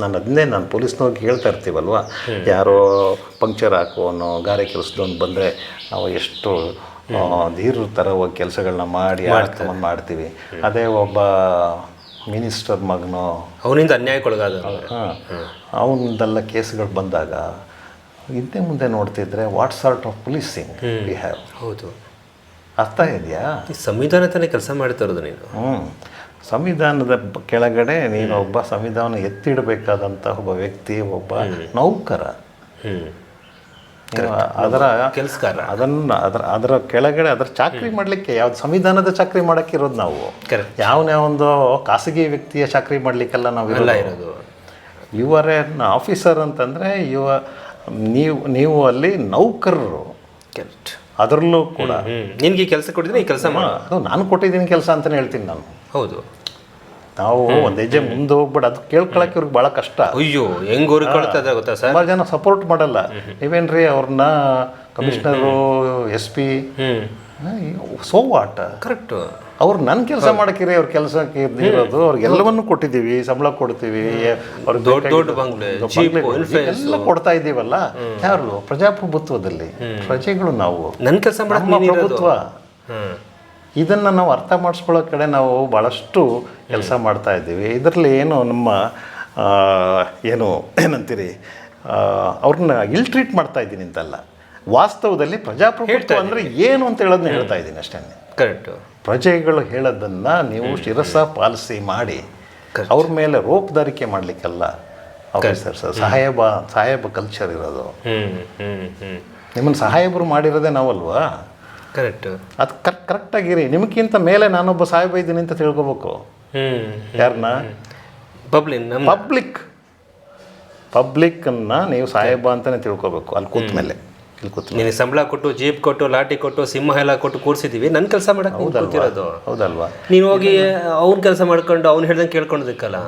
ನಾನು ಅದನ್ನೇ ನಾನು ಪೊಲೀಸ್ನವ್ರಿಗೆ ಹೇಳ್ತಾ ಇರ್ತೀವಲ್ವ? ಯಾರೋ ಪಂಕ್ಚರ್ ಹಾಕೋನು ಗಾರೆ ಕೆಲಸದೊಂದು ಬಂದರೆ ನಾವು ಎಷ್ಟು ಧೀರ್ರ ಧೀರ ಥರ ಹೋಗಿ ಕೆಲಸಗಳನ್ನ ಮಾಡಿ ಆಡ್ಕೊಂಬಂದು ಮಾಡ್ತೀವಿ. ಅದೇ ಒಬ್ಬ ಮಿನಿಸ್ಟರ್ ಮಗನು ಅವನಿಂದ ಅನ್ಯಾಯಕ್ಕೊಳಗಾದ ಹಾಂ ಅವನದೆಲ್ಲ ಕೇಸ್ಗಳು ಬಂದಾಗ ಹಿಂದೆ ಮುಂದೆ ನೋಡ್ತಿದ್ರೆ what sort of policing we have ಹೌದು. ಅರ್ಥ ಇದೆಯಾ? ಈ ಸಂವಿಧಾನ ತಾನೇ ಕೆಲಸ ಮಾಡ್ತಾ ಇರೋದು ನೀನು. ಹ್ಞೂ ಸಂವಿಧಾನದ ಕೆಳಗಡೆ ನೀನು ಒಬ್ಬ ಸಂವಿಧಾನ ಎತ್ತಿಡಬೇಕಾದಂಥ ಒಬ್ಬ ವ್ಯಕ್ತಿ ಒಬ್ಬ ನೌಕರ. ಅದರ ಕೆಲಸಕಾರ ಅದನ್ನು ಅದರ ಅದರ ಕೆಳಗಡೆ ಅದರ ಚಾಕ್ರಿ ಮಾಡಲಿಕ್ಕೆ ಯಾವ್ದು ಸಂವಿಧಾನದ ಚಾಕ್ರಿ ಮಾಡೋಕ್ಕಿರೋದು ನಾವು. ಯಾವನ್ಯಾವ ಯಾವನೇ ಒಂದು ಖಾಸಗಿ ವ್ಯಕ್ತಿಯ ಚಾಕ್ರಿ ಮಾಡಲಿಕ್ಕೆಲ್ಲ ನಾವು ಇರಲ್ಲ ಇರೋದು. ಇವರೇ ಆಫೀಸರ್ ಅಂತಂದರೆ ಯುವ ನೀವು ನೀವು ಅಲ್ಲಿ ನೌಕರರು. ಕರೆಕ್ಟ್ ಅದರಲ್ಲೂ ಕೂಡ. ನಿನಗೆ ಕೆಲಸ ಕೊಟ್ಟಿದ್ದೀನಿ ಈ ಕೆಲಸ ಮಾಡ. ನಾನು ಕೊಟ್ಟಿದ್ದೀನಿ ಕೆಲಸ ಅಂತಲೇ ಹೇಳ್ತೀನಿ ನಾನು. ಹೌದು. ನಾವು ಒಂದು ಹೆಜ್ಜೆ ಮುಂದೆ ಹೋಗ್ಬಿಟ್ಟು ಅದು ಕೇಳ್ಕೊಳಕ್ಕೆ ಇವ್ರಿಗೆ ಭಾಳ ಕಷ್ಟ. ಅಯ್ಯೋ ಹೆಂಗ್ ಹುರ್ಕೊಳ್ತದೆ ಗೊತ್ತಾ ಸರ್? ಜನ ಸಪೋರ್ಟ್ ಮಾಡಲ್ಲ. ನೀವೇನ್ರಿ ಅವ್ರನ್ನ commissioner S P so what correct ಅವ್ರು ನನ್ನ ಕೆಲಸ ಮಾಡಕಿರಿ ಅವ್ರ ಕೆಲಸಕ್ಕೆ ಇರೋದು. ಅವ್ರಿಗೆಲ್ಲವನ್ನೂ ಕೊಟ್ಟಿದ್ದೀವಿ ಸಂಬಳ ಕೊಡ್ತೀವಿ. ಅವ್ರಿಗೆ ದೊಡ್ಡ ದೊಡ್ಡ ಬಂಗ್ಲೆ ಎಲ್ಲ ಕೊಡ್ತಾ ಇದ್ದೀವಲ್ಲ ಯಾರು? ಪ್ರಜಾಪ್ರಭುತ್ವದಲ್ಲಿ. ಪ್ರಜೆಗಳು ನಾವು. ನನ್ನ ಕೆಲಸ ಪ್ರಭುತ್ವ. ಇದನ್ನು ನಾವು ಅರ್ಥ ಮಾಡಿಸ್ಕೊಳ್ಳೋ ಕಡೆ ನಾವು ಭಾಳಷ್ಟು ಕೆಲಸ ಮಾಡ್ತಾ ಇದ್ದೀವಿ. ಇದರಲ್ಲಿ ಏನು ನಮ್ಮ ಏನು ಏನಂತೀರಿ ಅವ್ರನ್ನ ಇಲ್ ಟ್ರೀಟ್ ಮಾಡ್ತಾ ಇದ್ದೀನಿ ಅಂತಲ್ಲ. ವಾಸ್ತವದಲ್ಲಿ ಪ್ರಜಾಪ್ರಭುತ್ವ ಅಂದರೆ ಏನು ಅಂತ ಹೇಳೋದನ್ನ ಹೇಳ್ತಾ ಇದ್ದೀನಿ ಅಷ್ಟೇ ಕರೆಕ್ಟ್ ಪ್ರಜೆಗಳು ಹೇಳೋದನ್ನು ನೀವು ಶಿರಸ ಪಾಲಿಸಿ ಮಾಡಿ ಅವ್ರ ಮೇಲೆ ರೋಪದಾರಿಕೆ ಮಾಡಲಿಕ್ಕಲ್ಲ ಸರ್ ಸಾಹೇಬ ಸಾಹೇಬ ಕಲ್ಚರ್ ಇರೋದು. ನಿಮ್ಮನ್ನು ಸಾಹೇಬರು ಮಾಡಿರೋದೇ ನಾವಲ್ವಾ? ಕರೆಕ್ಟ್ ಅದು ಕರೆಕ್ಟ್ ಕರೆಕ್ಟಾಗಿರಿ ನಿಮಗಿಂತ ಮೇಲೆ ನಾನೊಬ್ಬ ಸಾಹೇಬ ಇದ್ದೀನಿ ಅಂತ ತಿಳ್ಕೊಬೇಕು. ಯಾರನ್ನ ಪಬ್ಲಿಕ್ ಪಬ್ಲಿಕ್ ಪಬ್ಲಿಕ್ಕನ್ನು ನೀವು ಸಾಹೇಬ ಅಂತಲೇ ತಿಳ್ಕೊಬೇಕು ಅಲ್ಲಿ ಕೂತ ಮೇಲೆ. ಇಲ್ಲಿ ಕೂತ ನೀವು ಸಂಬಳ ಕೊಟ್ಟು ಜೀಪ್ ಕೊಟ್ಟು ಲಾಟಿ ಕೊಟ್ಟು ಸಿಂಹ ಎಲ್ಲ ಕೊಟ್ಟು ಕೂರಿಸಿದ್ದೀವಿ ನನ್ನ ಕೆಲಸ ಮಾಡೋಕ್ಕೆ ಹೋಗ್ತಿರೋದು ಕೂತಿರೋದು. ಹೌದಲ್ವಾ? ನೀನು ಹೋಗಿ ಅವ್ನ ಕೆಲಸ ಮಾಡ್ಕೊಂಡು ಅವ್ನು ಹೇಳ್ದಂಗೆ ಕೇಳ್ಕೊಂಡಿದ್ದಕ್ಕಲ್ಲ?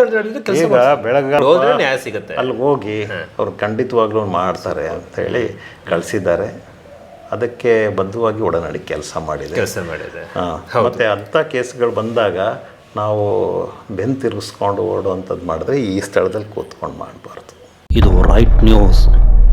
ಹೇಳಿದ್ರೆ ಕೆಲಸ ಬೆಳಗ್ಗೆ ಹೋದ್ರೆ ನ್ಯಾಯ ಸಿಗುತ್ತೆ. ಅಲ್ಲಿ ಹೋಗಿ ಅವ್ರು ಖಂಡಿತವಾಗ್ಲೂ ಮಾಡ್ತಾರೆ ಅಂತ ಹೇಳಿ ಕಳಿಸಿದ್ದಾರೆ. ಅದಕ್ಕೆ ಬದ್ಧವಾಗಿ ಒಡನಾಡಿ ಕೆಲಸ ಮಾಡಿದೆ. ಕೆಲಸ ಮಾಡಿದೆ. ಹಾಂ ಮತ್ತು ಅಂಥ ಕೇಸ್ಗಳು ಬಂದಾಗ ನಾವು ಬೆನ್ ತಿರುಗಿಸ್ಕೊಂಡು ಓಡುವಂಥದ್ದು ಮಾಡಿದ್ರೆ ಈ ಸ್ಥಳದಲ್ಲಿ ಕೂತ್ಕೊಂಡು ಮಾಡಬಾರ್ದು. ಇದು ರೈಟ್ ನ್ಯೂಸ್